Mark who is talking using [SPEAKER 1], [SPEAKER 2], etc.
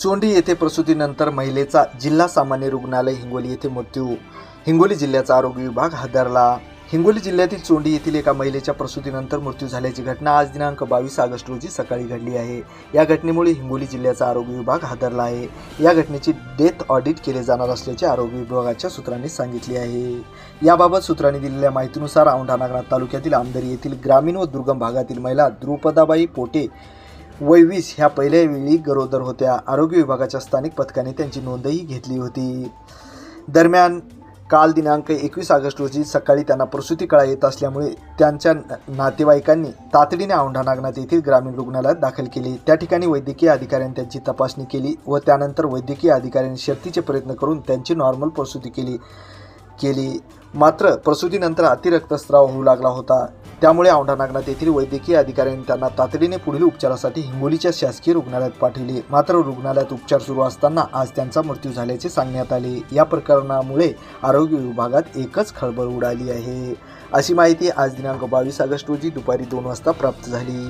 [SPEAKER 1] चोंडी येथे प्रसूतीनंतर महिलेचा जिल्हा सामान्य रुग्णालय हिंगोली येथे मृत्यू. हिंगोली जिल्ह्याचा आरोग्य विभाग हादरला. हिंगोली जिल्ह्यातील चोंडी येथील एका महिलेच्या प्रसूतीनंतर मृत्यू झाल्याची घटना आज दिनांक बावीस ऑगस्ट रोजी सकाळी घडली आहे. या घटनेमुळे हिंगोली जिल्ह्याचा आरोग्य विभाग हादरला आहे. या घटनेची डेथ ऑडिट केले जाणार असल्याचे आरोग्य विभागाच्या सूत्रांनी सांगितले आहे. याबाबत सूत्रांनी दिलेल्या माहितीनुसार औंढा नागनाथ तालुक्यातील आमदरी येथील ग्रामीण व दुर्गम भागातील महिला द्रुपदाबाई पोटे वैवीस ह्या पहिल्या वेळी गरोदर होत्या. आरोग्य विभागाच्या स्थानिक पथकाने त्यांची नोंदही घेतली होती. दरम्यान काल दिनांक एकवीस ऑगस्ट रोजी सकाळी त्यांना प्रसूती कळा येत असल्यामुळे त्यांच्या नातेवाईकांनी तातडीने औंढा नागनाथ येथील ग्रामीण रुग्णालयात दाखल केले. त्या ठिकाणी वैद्यकीय अधिकाऱ्यांनी त्यांची तपासणी केली व त्यानंतर वैद्यकीय अधिकाऱ्यांनी शर्तीचे प्रयत्न करून त्यांची नॉर्मल प्रसूती केली केली. मात्र प्रसूतीनंतर अतिरक्तस्राव होऊ लागला होता. त्यामुळे औंढा नागनाथ येथील वैद्यकीय अधिकाऱ्यांनी त्यांना तातडीने पुढील उपचारासाठी हिंगोलीच्या शासकीय रुग्णालयात पाठविले. मात्र रुग्णालयात उपचार सुरू असताना आज त्यांचा मृत्यू झाल्याचे सांगण्यात आले. या प्रकरणामुळे आरोग्य विभागात एकच खळबळ उडाली आहे. अशी माहिती आज दिनांक बावीस ऑगस्ट रोजी दुपारी दोन वाजता प्राप्त झाली.